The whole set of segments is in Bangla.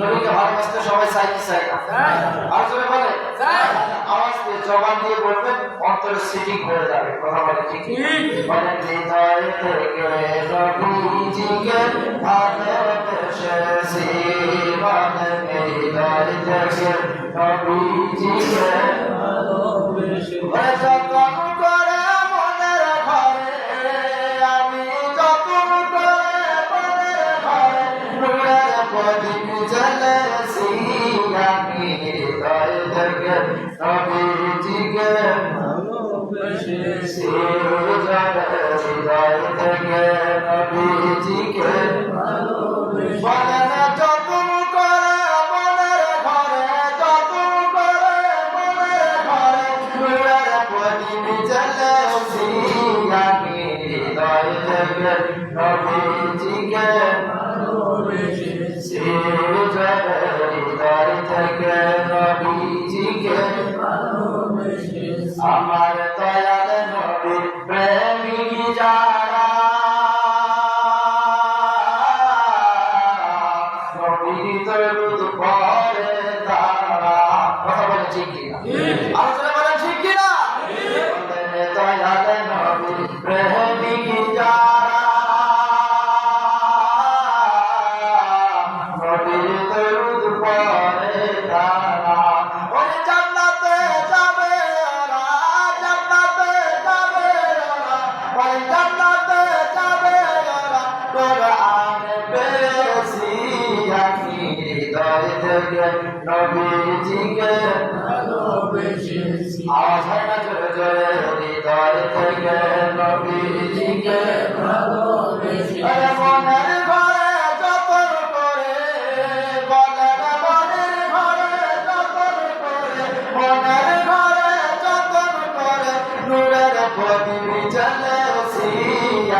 নবীকে ভালোবাসতে সবাই চাই কি চাই আর জোরে বলে আওয়াজ দিয়ে জবান দিয়ে বলবেন অন্তরে সিটিং হয়ে যাবে কথা বলে ঠিক বলেন হৃদয় থেকে নবীজিকে ভালোবেসেছি বলেন হৃদয় থেকে নবীজিকে ওরে আমি হৃদয় থেকে নবীজিকে হৃদয় থেকে নবীজিকে বলে না যতন করে মনের ঘরে যতন করে মনের ঘরে নূরের প্রদীপ জ্বেলেছি আমি হৃদয় থেকে নবীজিকে হৃদয় থেকে নবীজিকে আমার দয়াল নবীর প্রেমিক যারা নবীর দরুদ পড়ে তারা কথা বলে ঠিক কিনা থেকে নবীজিকে না জোরে হৃদয় থেকে নবীজিকে মনের ঘরে যতন করে বলেন মনের ঘরে যতন করে মনের ঘরে যতন করে নূরের প্রদীপ জ্বলেছি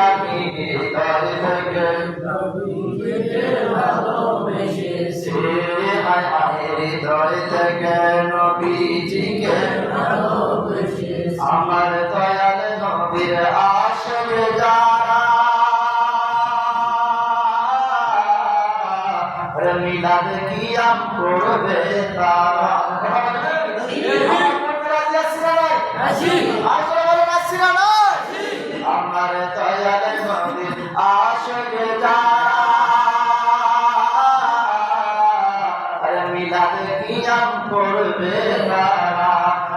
আমি হৃদয় থেকে হায় হৃদয় থেকে নবীজিকে আমার দয়াল নবীর আশকে যারা মিলাদ কিয়াম করবে তারা। আমার মিলাদ কিয়াম করবে তারা?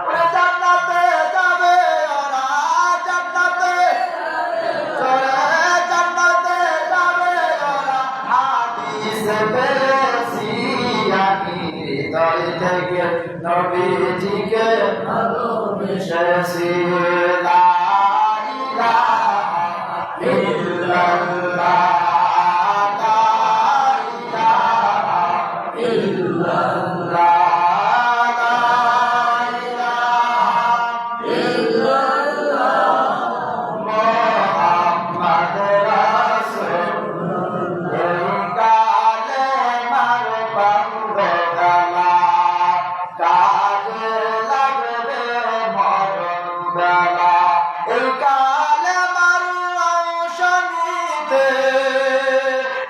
ওরে জান্নাতে যাবে, ওরা জান্নাতে। চলে জান্নাতে যাবে, ওরা হাদিস পেয়েছি আমি। হৃদয় থেকে নবীজিকে ভালোবেসেছি। লা ইলাহা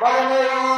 বলেন